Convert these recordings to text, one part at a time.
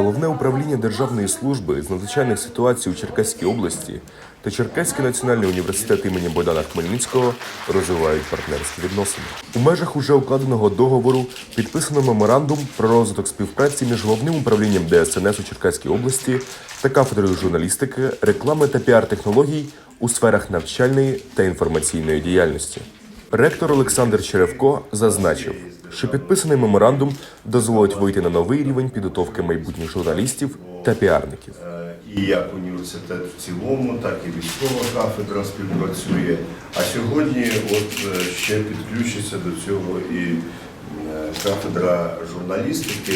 Головне управління Державної служби з надзвичайних ситуацій у Черкаській області та Черкаський національний університет імені Богдана Хмельницького розвивають партнерські відносини. У межах уже укладеного договору підписано меморандум про розвиток співпраці між головним управлінням ДСНС у Черкаській області та кафедрою журналістики, реклами та піар-технологій у сферах навчальної та інформаційної діяльності. Ректор Олександр Черевко зазначив, що підписаний меморандум дозволить вийти на новий рівень підготовки майбутніх журналістів та піарників. Е, І як університет в цілому, так і військова кафедра співпрацює. А сьогодні от е, ще підключиться до цього і е, кафедра журналістики.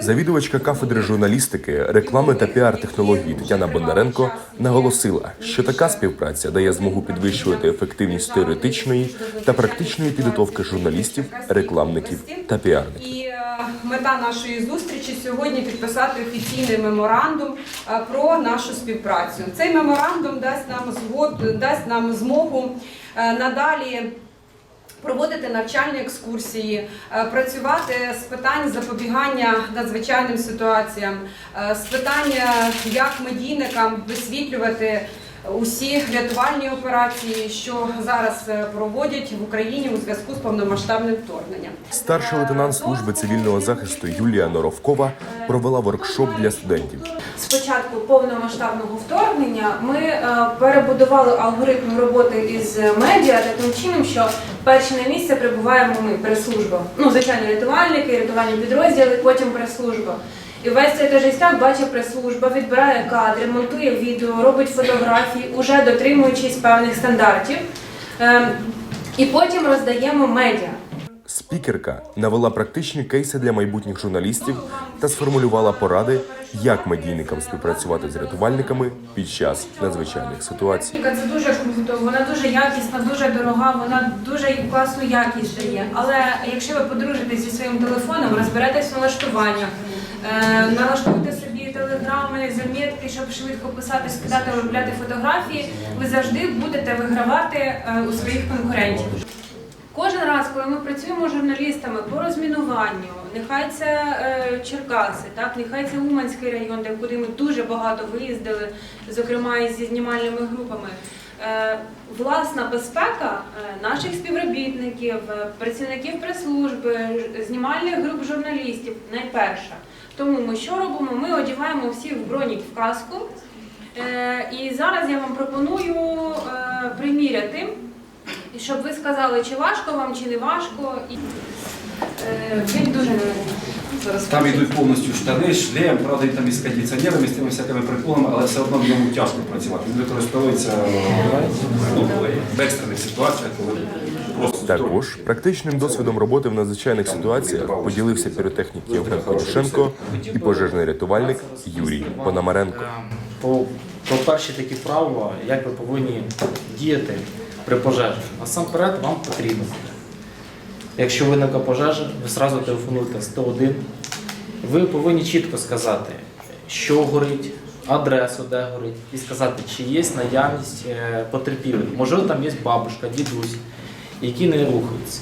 Завідувачка кафедри журналістики, реклами та піар-технології Тетяна Бондаренко наголосила, що така співпраця дає змогу підвищувати ефективність теоретичної та практичної підготовки журналістів, рекламників та піарників. Е, мета нашої зустрічі сьогодні підписати офіційний меморандум е, про нашу співпрацю. Цей меморандум дасть нам згод, дасть нам змогу е, надалі. Проводити навчальні екскурсії, е, працювати з питань запобігання надзвичайним ситуаціям, е, з питання, як медійникам висвітлювати усі рятувальні операції, що зараз е, проводять в Україні у зв'язку з повномасштабним вторгненням. Старший лейтенант служби цивільного захисту Юлія Норовкова провела воркшоп для студентів. З початку повномасштабного вторгнення ми е, перебудували алгоритм роботи із медіа таким чином, що перші на місце прибуваємо ми прес-служба. Ну, звичайно, рятувальники, рятувальні підрозділи, потім прес-служба. І весь цей тождество бачить прес-служба, відбирає кадри, монтує відео, робить фотографії, уже дотримуючись певних стандартів. Е, І потім роздаємо медіа. Спікерка навела практичні кейси для майбутніх журналістів та сформулювала поради, як медійникам співпрацювати з рятувальниками під час надзвичайних ситуацій. Це дуже круто, вона дуже якісна, дуже дорога, вона дуже класну якість дає. Але якщо ви подружитесь зі своїм телефоном, розберетесь в налаштуваннях, налаштуйте собі телеграми, замітки, щоб швидко писати, скидати, виробляти фотографії, ви завжди будете вигравати е, у своїх конкурентів. Кожен раз, коли ми працюємо з журналістами по розмінуванню, нехай це е, Черкаси, так нехай це Уманський район, де куди ми дуже багато виїздили, зокрема і зі знімальними групами. Е, власна безпека е, наших співробітників, е, працівників прес-служби, знімальних груп журналістів найперша. Тому ми що робимо? Ми одягаємо всіх в бронік в каску. Е, і зараз я вам пропоную е, приміряти. Щоб ви сказали, чи важко вам, чи не важко. І, е, він дуже не зараз. Там йдуть повністю штани, шлем, правда, і там із кондиціонерами, з тими всякими приколами, але все одно в ньому тяжко працювати. Він використовується ну, в екстрених ситуаціях, коли Також практичним досвідом роботи в надзвичайних ситуаціях поділився піротехнік Євген Конюшенко і пожежний рятувальник Юрій Пономаренко. Про, про перші такі правила, як ви повинні діяти при пожежі. Насамперед вам потрібно. Якщо виникла пожежа, ви одразу телефонуєте 101. Ви повинні чітко сказати, що горить, адресу, де горить, і сказати, чи є наявність е, потерпілих. Можливо, там є бабушка, дідусь, які не рухаються.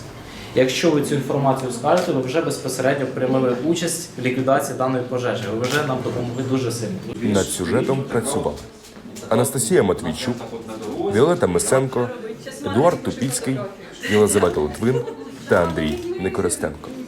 Якщо ви цю інформацію скажете, ви вже безпосередньо приймали участь в ліквідації даної пожежі. Ви вже нам допомогли дуже сильно. Над сюжетом працювали Анастасія Матвійчук, Віолета Мисенко, Едуард Тупіцький, Єлизавета Литвин та Андрій Никористенко.